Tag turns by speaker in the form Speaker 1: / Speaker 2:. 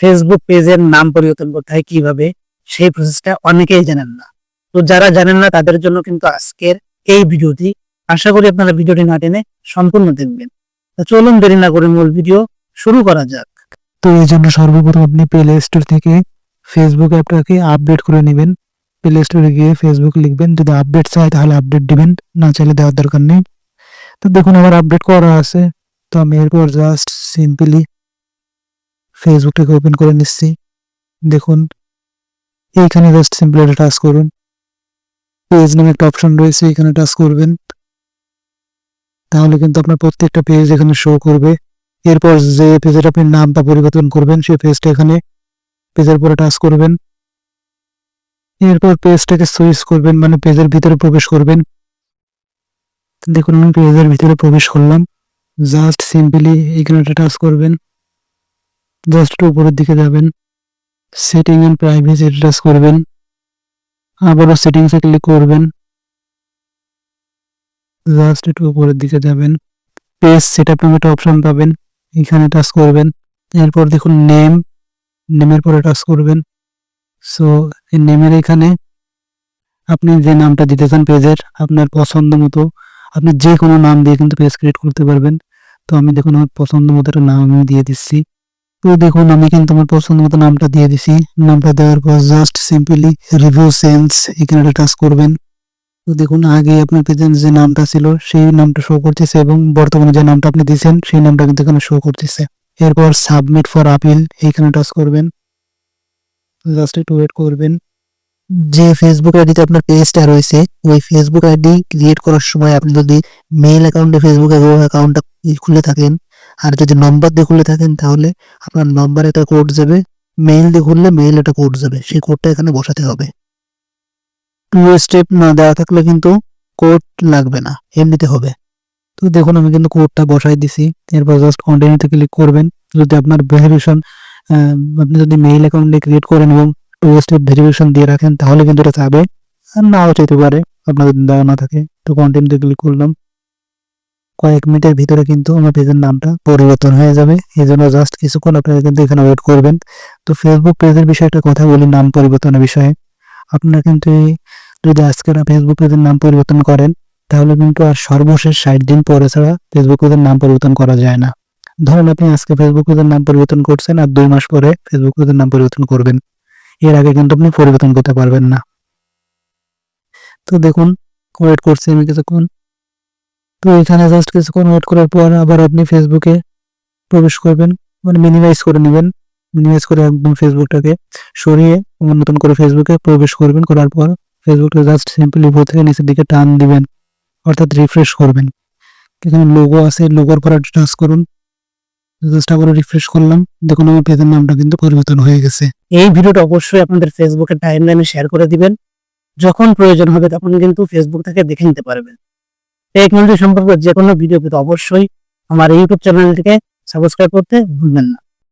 Speaker 1: Facebook পেজের নাম পরিবর্তন করতে হয় কীভাবে? সেই প্রসেসটা অনেকেই জানেন না। তো যারা জানেন না, তাদের জন্য কিন্তু আজকের এই ভিডিওটি আশা করি আপনারা ভিডিওটি না টেনে সম্পূর্ণ দেখবেন। চলুন দেরি না করে মূল ভিডিও শুরু করা যাক।
Speaker 2: তো এই জন্য সর্বপ্রথম আপনি প্লে স্টোর থেকে ফেসবুক অ্যাপটাকে আপডেট করে নেবেন। প্লে স্টোরে গিয়ে ফেসবুক লিখবেন। যদি আপডেট চাই তাহলে আপডেট দিবেন। না চাইলে দেওয়ার দরকার নেই। তো দেখুন, আমার আপডেট করা আছে। তো আমি এরপর জাস্ট সিম্পলি ফেসবুকটাকে ওপেন করে নিচ্ছি। দেখুন, এইখানে জাস্ট সিম্পলি এটা টাচ করুন। পেজ নামে একটা অপশন রয়েছে, এখানে টাচ করবেন। তাহলে কিন্তু আপনার প্রত্যেকটা পেজ এখানে শো করবে। এরপর যে পেজের আপনি নামটা পরিবর্তন করবেন, সেই পেজটা এখানে পেজের পরে টাচ করবেন। এরপর পেজটাকে সুইচ করবেন মানে পেজের ভিতরে প্রবেশ করবেন। দেখুন, আমি পেজের ভিতরে প্রবেশ করলাম। জাস্ট সিম্পলি এখানে টাচ করবেন। জাস্ট উপরের দিকে যাবেন সেটিং এন্ড প্রাইভেসি টাচ করবেন, আবারও সেটিংসে ক্লিক করবেন, জাস্ট একটু উপরের দিকে যাবেন পেজ সেট আপ নামে একটা অপশন পাবেন, এখানে টাচ করবেন, এরপর দেখুন নেম নেমের পরে টাচ করবেন সো এই নেমের এখানে আপনি যে নামটা দিতে চান পেজের, আপনার পছন্দ মতো, আপনি যে কোনো নাম দিয়ে কিন্তু পেজ ক্রিয়েট করতে পারবেন, তো আমি দেখুন আমার পছন্দ মতো একটা নাম আমি দিয়ে দিচ্ছি। তো দেখুন, আমি কিন্তু আমার পছন্দ মতো নামটা দিয়ে দিছি। নামটা দেওয়ার পর জাস্ট সিম্পলি রিভিউ সেন্স এখানে একটা টাচ করবেন। তো দেখুন, আগে আপনার পেজের যে নামটা ছিল, সেই নামটা শো করতেছে এবং বর্তমানে যে নামটা আপনি দিয়েছেন, সেই নামটা কিন্তু এখানে শো করতেছে। এরপর সাবমিট ফর আপিল এইখানে টাচ করবেন। জাস্ট একটু ওয়েট করবেন। যে ফেসবুক আইডিতে আপনার পেজটা রয়েছে, ওই ফেসবুক আইডি ক্রিয়েট করার সময় আপনি যদি মেইল অ্যাকাউন্টে ফেসবুক অ্যাকাউন্টটা খুলে থাকেন আর যদি নম্বর দিয়ে খুলে থাকেন তাহলে আপনার নম্বর একটা কোড যাবে মেইল দিয়ে খুললে মেইল একটা কোড যাবে, সেই কোডটা এখানে বসাতে হবে। টু স্টেপ না দেওয়া থাকলে কিন্তু কোড লাগবে না, এমনিতে হবে। তো দেখুন, আমি কিন্তু কোডটা বসাই দিছি, এরপর জাস্ট কন্টিনিউতে ক্লিক করবেন। যদি আপনার ভেরিফিকেশন আপনি যদি মেইল অ্যাকাউন্টে ক্রিয়েট করেন এবং টু স্টেপ ভেরিফিকেশন দিয়ে রাখেন, তাহলে কিন্তু এটা যাবে। আর নাও চাইতে পারে আপনার যদি দেওয়া না থাকে, তো কন্টিনিউতে ক্লিক করলাম। কয়েক মিনিটের ভিতরে কিন্তু আমার পেজের নামটা পরিবর্তন হয়ে যাবে। এই জন্য জাস্ট কিছুক্ষণ আপনারা কিন্তু এখানে ওয়েট করবেন। তো ফেসবুক পেজের বিষয়ে একটা কথা বলি, নাম পরিবর্তনের বিষয়ে। আপনারা কিন্তু যদি আজকে ফেসবুক পেজের নাম পরিবর্তন করেন, তাহলে কিন্তু আর সর্বশেষ ষাট দিন পরে ছাড়া ফেসবুক পেজের নাম পরিবর্তন করা যায় না। ধরেন আপনি আজকে ফেসবুক পেজের নাম পরিবর্তন করছেন আর দুই মাস পরে ফেসবুক পেজের নাম পরিবর্তন করবেন। এর আগে কিন্তু আপনি পরিবর্তন করতে পারবেন না। তো দেখুন ওয়েট করছি আমি কিছুক্ষণ। তো এখানে জাস্ট কিছুক্ষণ ওয়েট করার পর আবার আপনি ফেসবুকে প্রবেশ করবেন। মানে মিনিমাইজ করে নেবেন। মিনিমাইজ করে একদম ফেসবুকটাকে সরিয়ে নতুন করে ফেসবুকে প্রবেশ করবেন। করার পর ফেসবুকটা জাস্ট সিম্পলি উপর থেকে নিচের দিকে টান দিবেন। অর্থাৎ রিফ্রেশ করবেন। এখানে লোগো আছে। লোগোর পর টাচ করুন। জাস্ট আবার রিফ্রেশ করলাম। দেখুন আমার পেজের নামটা কিন্তু পরিবর্তন হয়ে গেছে।
Speaker 1: এই ভিডিওটা অবশ্যই আপনাদের ফেসবুকের টাইমলাইনে শেয়ার করে দিবেন। যখন প্রয়োজন হবে তখন কিন্তু ফেসবুক থেকে দেখে নিতে পারবেন। টেকনোলজি সম্পর্কে যে কোনো ভিডিও পেতে অবশ্যই আমার ইউটিউব চ্যানেলটিকে সাবস্ক্রাইব করতে ভুলবেন না।